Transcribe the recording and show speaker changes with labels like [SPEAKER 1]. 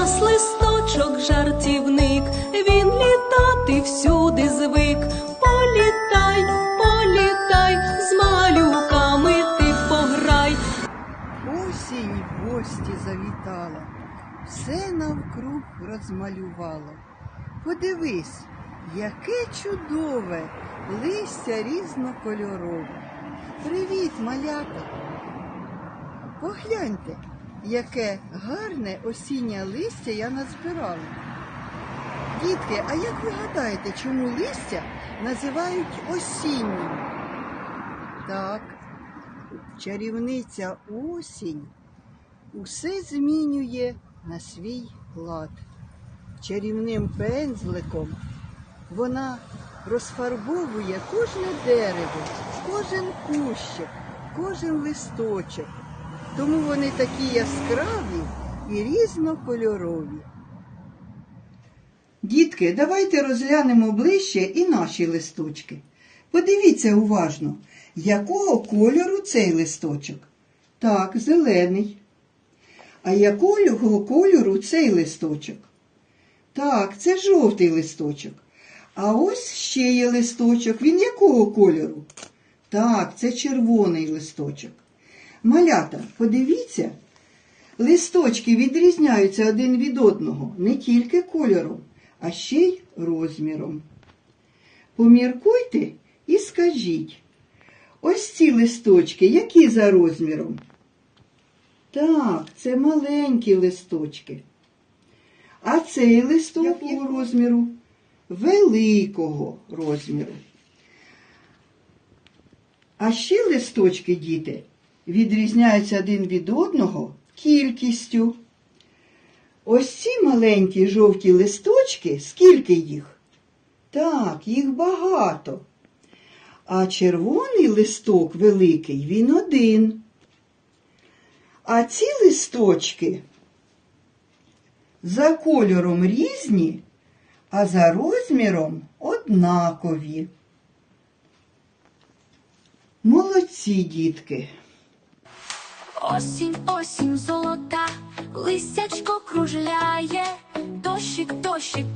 [SPEAKER 1] нас листочок жартівник, він літати всюди звик. Політай, політай, з малюками ти пограй.
[SPEAKER 2] Осінь в гості завітала, все навкруг розмалювала. Подивись, яке чудове листя різнокольорове. Привіт, малята! Погляньте, яке гарне осіннє листя я назбирала. Дітки, а як ви гадаєте, чому листя називають осіннім? Так, чарівниця осінь усе змінює на свій лад. Чарівним пензликом вона розфарбовує кожне дерево, кожен кущик, кожен листочок. Тому вони такі яскраві і різнокольорові. Дітки, давайте розглянемо ближче і наші листочки. Подивіться уважно, якого кольору цей листочок? Так, зелений. А якого кольору цей листочок? Так, це жовтий листочок. А ось ще є листочок. Він якого кольору? Так, це червоний листочок. Малята, подивіться, листочки відрізняються один від одного не тільки кольором, а ще й розміром. Поміркуйте і скажіть, ось ці листочки, які за розміром? Так, це маленькі листочки. А цей листок якого розміру? Великого розміру. А ще листочки, діти, відрізняються один від одного кількістю. Ось ці маленькі жовті листочки, скільки їх? Так, їх багато. А червоний листок великий, він один. А ці листочки за кольором різні, а за розміром однакові. Молодці, дітки.
[SPEAKER 3] Осінь, осінь золота, листячко кружляє, дощик, дощик,